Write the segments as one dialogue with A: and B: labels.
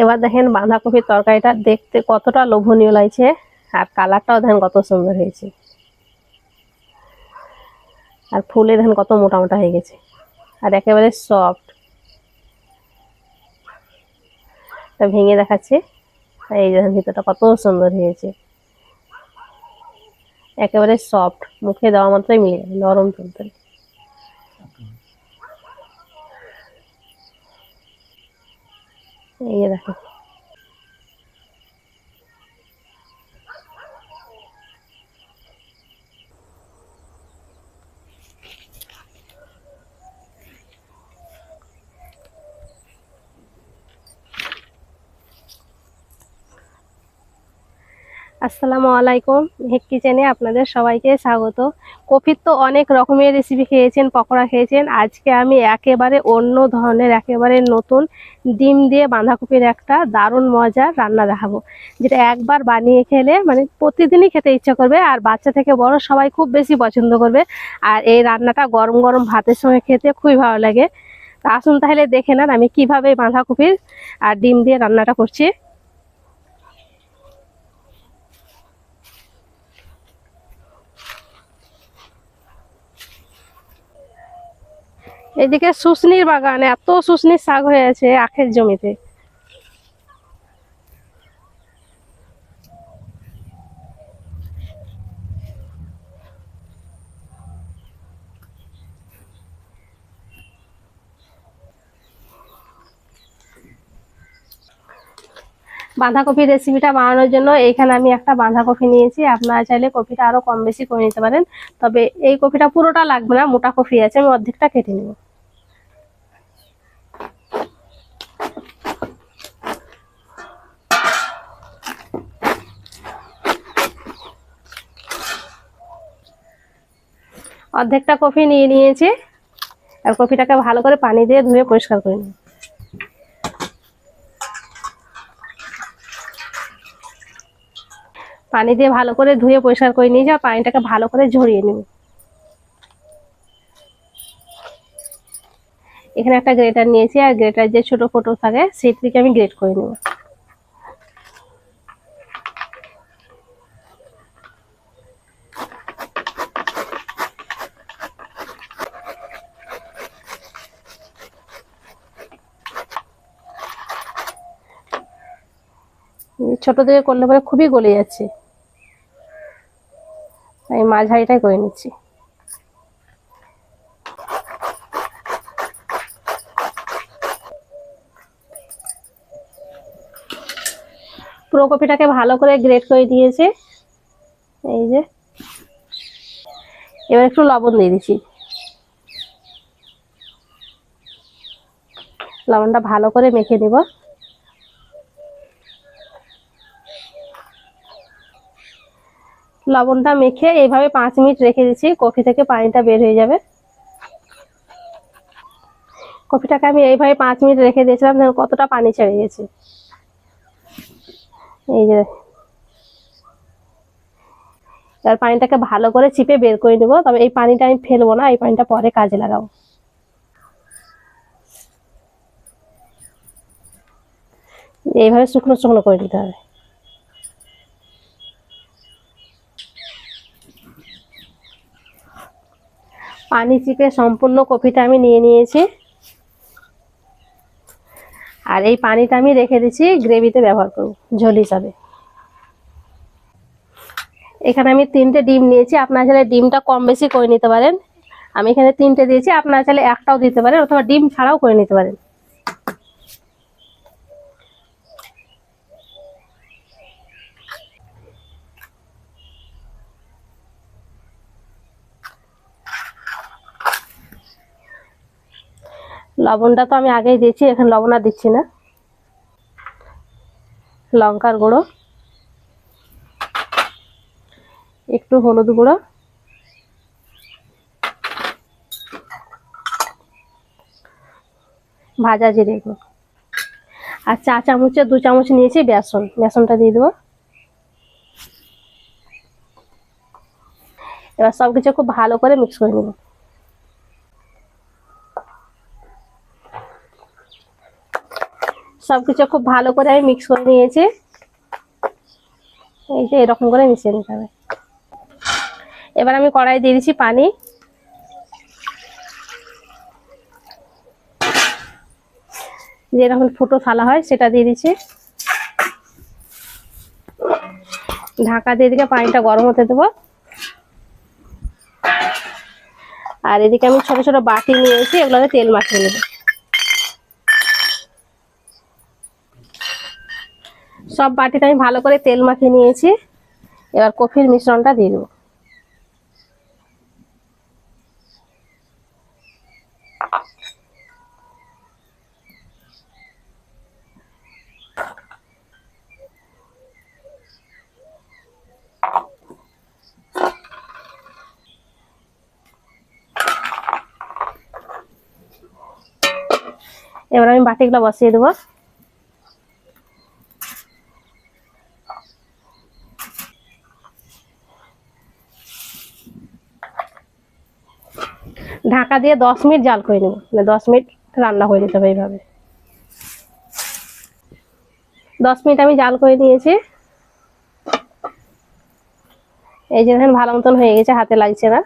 A: এবার দেখেন বাঁধাকপির তরকারিটা দেখতে কতটা লোভনীয় লাগছে, আর কালারটাও দেখেন কত সুন্দর হয়েছে। আর ফুলে দেখেন কত মোটা মোটা হয়ে গেছে, আর একেবারে সফট তা ভেঙে দেখাচ্ছে এই দেখেন ভিতরটা কত সুন্দর হয়েছে। একেবারে সফট মুখে দেওয়া মাত্রই মিলে, নরম তুলতুলে। এই যে দেখেন আসসালামু আলাইকুম। হেক কিচেনে আপনাদের সবাইকে স্বাগত। কফির তো অনেক রকমের রেসিপি খেয়েছেন, পকোড়া খেয়েছেন। আজকে আমি একেবারে অন্য ধরনের, একেবারে নতুন ডিম দিয়ে বাঁধাকপির একটা দারুণ মজার রান্না দেখাবো। যেটা একবার বানিয়ে খেলে মানে প্রতিদিনই খেতে ইচ্ছা করবে, আর বাচ্চা থেকে বড় সবাই খুব বেশি পছন্দ করবে। আর এই রান্নাটা গরম গরম ভাতের সঙ্গে খেতে খুবই ভালো লাগে। আসুন তাহলে দেখে নেন আমি কীভাবে বাঁধাকপির আর ডিম দিয়ে রান্নাটা করছি। এদিকে শুশনির বাগান, এত শুশনির শাক হয়ে আছে আখের জমিতে। বাঁধাকপির রেসিপিটা বানানোর জন্য এইখানে আমি একটা বাঁধাকপি নিয়েছি। আপনারা চাইলে কপিটা আরও কম বেশি করে নিতে পারেন। তবে এই কপিটা পুরোটা লাগবে না, মোটা কপি আছে, আমি অর্ধেকটা কেটে নেব। অর্ধেকটা কফি নিয়ে নিয়েছি। আর কফিটাকে ভালো করে পানি দিয়ে ধুয়ে পরিষ্কার করে নিই। পানি দিয়ে ভালো করে ধুয়ে পরিষ্কার করে নিয়ে যাও পানিটাকে ভালো করে ঝরিয়ে নেব। এখানে একটা গ্রেটার নিয়েছি, আর গ্রেটার যে ছোট ফটো থাকে সেই থেকে আমি গ্রেট করে নেব। ছোট থেকে করলে পরে খুবই গলে যাচ্ছে। আমি মাঝারিটাই করে নিচ্ছি। পুরো কপিটাকে ভালো করে গ্রেট করে দিয়েছে। এই যে। এবার একটু লবণ দিয়ে দিচ্ছি। লবণটা ভালো করে মেখে নেব। লবণটা মেখে এইভাবে পাঁচ মিনিট রেখে দিচ্ছি, কফি থেকে পানিটা বের হয়ে যাবে। কফিটাকে আমি এইভাবে পাঁচ মিনিট রেখে দিয়েছিলাম দেখুন কতটা পানি ছেড়ে গেছে। এই যে এবার পানিটাকে ভালো করে চিপে বের করে নেব, তবে এই পানিটা আমি ফেলব না, এই পানিটা পরে কাজে লাগাবো। এইভাবে শুকনো শুকনো করে নিতে হবে। পানি চিপে সম্পূর্ণ কপিটা আমি নিয়ে নিয়েছি। আর এই পানিটা আমি রেখে দিচ্ছি গ্রেভিতে ব্যবহার করব, ঝোল হিসাবে। এখানে আমি তিনটে ডিম নিয়েছি, আপনার চাইলে ডিমটা কম বেশি করে নিতে পারেন। আমি এখানে তিনটে দিয়েছি, আপনার চাইলে একটাও দিতে পারেন, অথবা ডিম ছাড়াও করে নিতে পারেন। লবণটা তো আমি আগেই দিয়েছি, এখন লবণ আর দিচ্ছি না। লঙ্কার গুঁড়ো, একটু হলুদ গুঁড়ো, ভাজা জিরে গুঁড়ো। আর চা চামচে, দু চামচ নিয়েছি বেসন, বেসনটা দিয়ে দেবো। এবার সব কিছু খুব ভালো করে মিক্স করে নেব। সবকিছু খুব ভালো করে আমি মিক্স করে নিয়েছি। এই যে এরকম করে মিশিয়ে নিতে হবে। এবার আমি কড়াই দিয়ে দিচ্ছি পানি। যেরকম ফুটো থালা হয় সেটা দিয়ে দিচ্ছি। ঢাকা দিয়ে দিকে পানিটা গরম হতে দেবো। আর এদিকে আমি ছোট ছোট বাটি নিয়েছি, এগুলোতে তেল মাখিয়ে নেব। সব বাটিতে আমি ভালো করে তেল মাখিয়ে নিয়েছি। এবার কফির মিশ্রণটা দিয়ে দেবো। এবার আমি বাটিগুলো বসিয়ে দেবো। ঢাকা দিয়ে দশ মিনিট জাল করে নেব। মানে দশ মিনিট রান্না হয়ে যেতে হবে এইভাবে। দশ মিনিট আমি জাল করে নিয়েছি। এই যে দেখেন, ভালো মতন হয়ে গেছে, হাতে লাগছে না।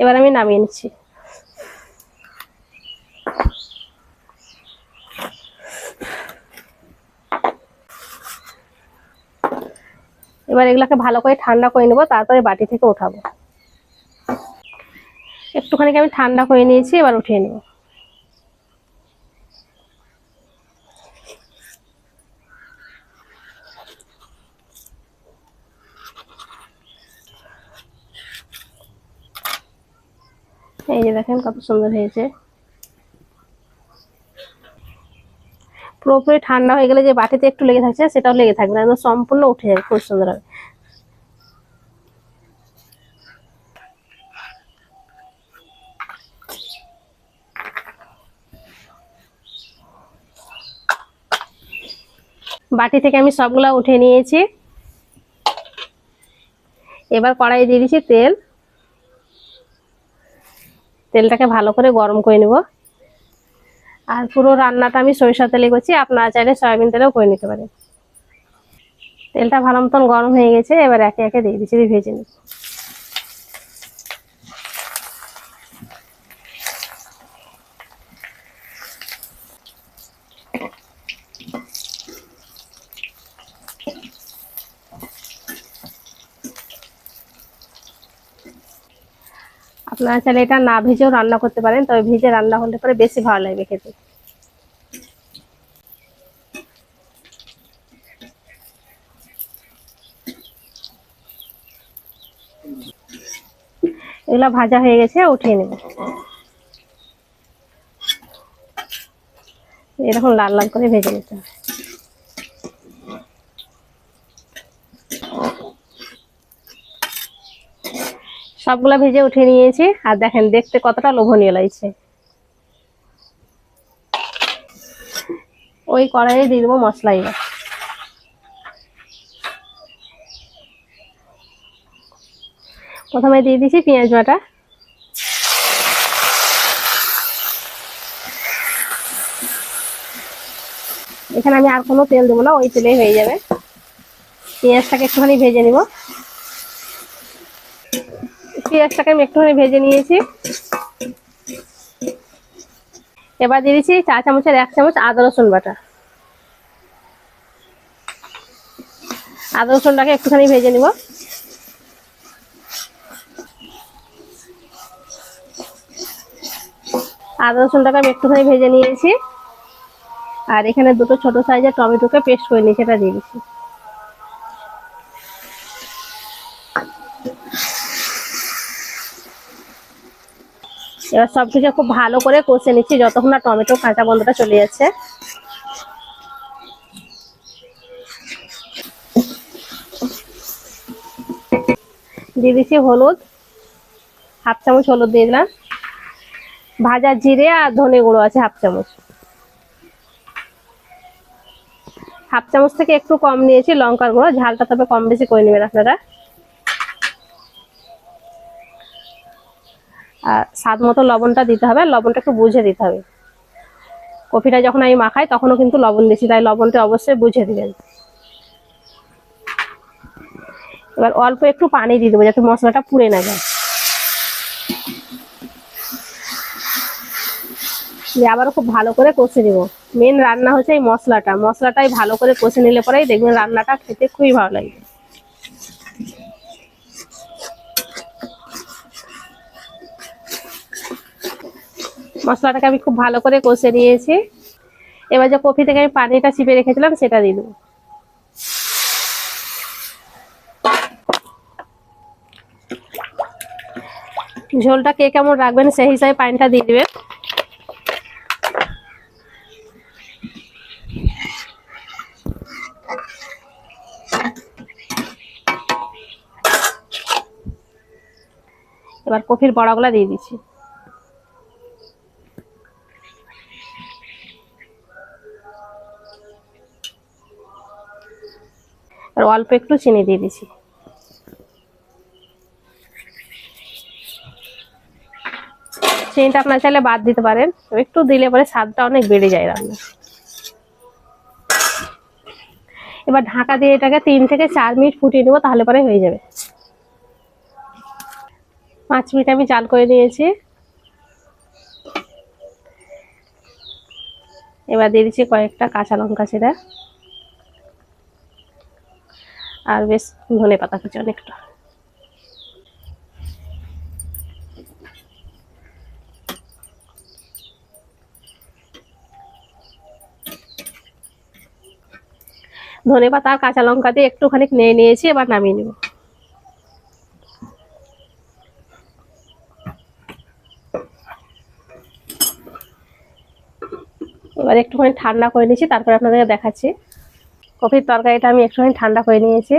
A: এবার আমি নামিয়ে নিচ্ছি। এবার এগুলাকে ভালো করে ঠান্ডা করে নেব, তারপরে বাটি থেকে উঠাবো একটুখানি আমি ঠান্ডা করে নিয়েছি, এবার উঠিয়ে নেব। এই যে দেখেন কত সুন্দর হয়েছে। পুরোপুরি ঠান্ডা হয়ে গেলে যে বাটিতে একটু লেগে থাকছে, সেটাও লেগে থাকবে না সম্পূর্ণ উঠে যাবে, খুব সুন্দর হবে। বাটি থেকে আমি সবগুলা উঠে নিয়েছি। এবার কড়াই দিয়ে দিচ্ছি তেল। তেলটাকে ভালো করে গরম করে নেব। আর পুরো রান্নাটা আমি সরিষা তেলে করছি, আপনারা চাইলে সয়াবিন তেলেও করে নিতে পারেন। তেলটা ভালো মতন গরম হয়ে গেছে, এবার একে একে দিয়ে দিচ্ছি, ভেজে নেব আপনারা চাইলে এটা না ভেজেও রান্না করতে পারেন, তবে ভেজে রান্না হলে পরে বেশি ভালো লাগবে খেতে। এগুলা ভাজা হয়ে গেছে, উঠিয়ে নেব। এরকম লাল লাল করে ভেজে নিতে হবে সবগুলা ভেজে উঠে নিয়েছি। আর দেখেন, দেখতে কতটা লোভনীয় লাগছে। ওই কড়াইয়ে দিয়ে দেবো মশলা এবার। প্রথমে দিয়ে দিছি পেঁয়াজ বাটা। এখানে আমি আর কোনো তেল দেবো না, ওই তেলেই হয়ে যাবে। পেঁয়াজটাকে একটুখানি ভেজে নিব। পেঁয়াজটাকে আমি একটুখানি ভেজে নিয়েছি। এবার দিয়ে দিচ্ছি চা চামচের এক চামচ আদা রসুন বাটা। আদা রসুনটাকে একটুখানি ভেজে নিব। আদা রসুনটাকে আমি একটুখানি ভেজে নিয়েছি। আর এখানে দুটো ছোট সাইজের টমেটোকে পেস্ট করে নিয়েছি সেটা দিয়ে দিচ্ছি। এবার সবকিছু খুব ভালো করে কষে নিচ্ছি, যতক্ষণ না টমেটো কাঁচা গন্ধটা চলে যাচ্ছে। দিয়ে দিচ্ছি হলুদ, হাফ চামচ হলুদ দিয়ে দিলাম। ভাজা জিরে আর ধনে গুঁড়ো আছে হাফ চামচ। হাফ চামচ থেকে একটু কম নিয়েছি লঙ্কার গুঁড়ো, ঝালটা তবে কম বেশি করে নেবেন আপনারা। আর স্বাদ মতো লবণটা দিতে হবে, লবণটা একটু বুঝে দিতে হবে। কপিটা যখন আমি মাখাই, তখনও কিন্তু লবণ দিচ্ছি, তাই লবণটা অবশ্যই বুঝে দিবেন। এবার অল্প একটু পানি দিয়ে দেবো, যাতে মশলাটা পুড়ে না যায়। দিয়ে আবারও খুব ভালো করে কষে দিব মেন রান্না হচ্ছে এই মশলাটা। মশলাটাই ভালো করে কষে নিলে পরেই দেখবেন রান্নাটা খেতে খুবই ভালো লাগে মশলাটাকে আমি খুব ভালো করে কষে নিয়েছি। এবার যে কফি থেকে আমি পানিটা চিপে রেখেছিলাম, সেটা দেবো। ঝোলটা কে কেমন রাখবেন, সেই হিসাবে পানিটা দিয়ে দেবেন। এবার কফির বড়াগুলা দিয়ে দিচ্ছি। আর অল্প একটু চিনি দিয়ে দিচ্ছি চিনিটা আপনার চাইলে বাদ দিতে পারেন একটু দিলে পরে স্বাদটা অনেক বেড়ে যায় রান্না এবার ঢাকা দিয়ে এটাকে তিন থেকে চার মিনিট ফুটিয়ে নেব, তাহলে পরে হয়ে যাবে। পাঁচ মিনিট আমি চাল করে নিয়েছি। এবার দিয়ে দিচ্ছি কয়েকটা কাঁচা লঙ্কা সেটা আর বেশ ধনে পাতা কুচি অনেকটা। ধনে পাতা আর কাঁচা লঙ্কা দিয়ে একটুখানি নিয়ে নিয়েছি, এবার নামিয়ে নেব। এবার একটুখানি ঠান্ডা করে নিয়েছি, তারপরে আপনাদেরকে দেখাচ্ছি। কফির তরকারিটা আমি একটুখানি ঠান্ডা করে নিয়েছি।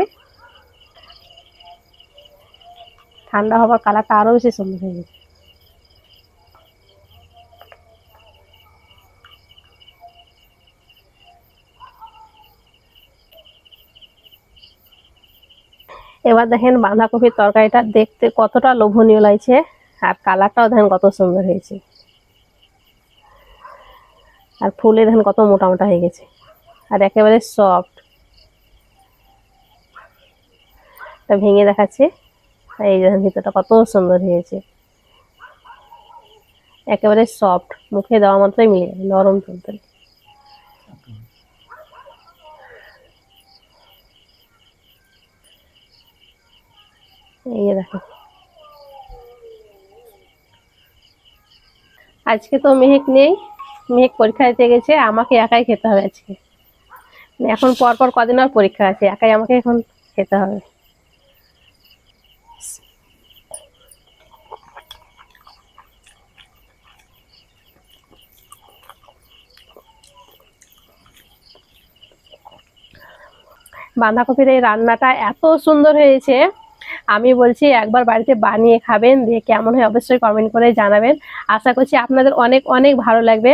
A: ঠান্ডা হবার কালারটা আরও বেশি সুন্দর হয়ে গেছে। এবার দেখেন বাঁধাকপির তরকারিটা দেখতে কতটা লোভনীয় লাগছে, আর কালারটাও দেখেন কত সুন্দর হয়েছে। আর ফুলে দেখেন কত মোটা মোটা হয়ে গেছে। আর একেবারে সফট এটা ভেঙে দেখাচ্ছে। এই ভিতরটা কত সুন্দর হয়েছে। একেবারে সফট মুখে দেওয়া মাত্রই মিলে যাবে নরম তুলতুলে। এই দেখো। আজকে তো মেহেক নেই, মেহেক পরীক্ষা দিতে গেছে, আমাকে একাই খেতে হবে আজকে। এখন পর পর কদিন আর পরীক্ষা আছে, একাই আমাকে এখন খেতে হবে। বাঁধাকপির এই রান্নাটা এত সুন্দর হয়েছে। আমি বলছি একবার বাড়িতে বানিয়ে খাবেন, দিয়ে কেমন হয় অবশ্যই কমেন্ট করে জানাবেন। আশা করছি আপনাদের অনেক অনেক ভালো লাগবে।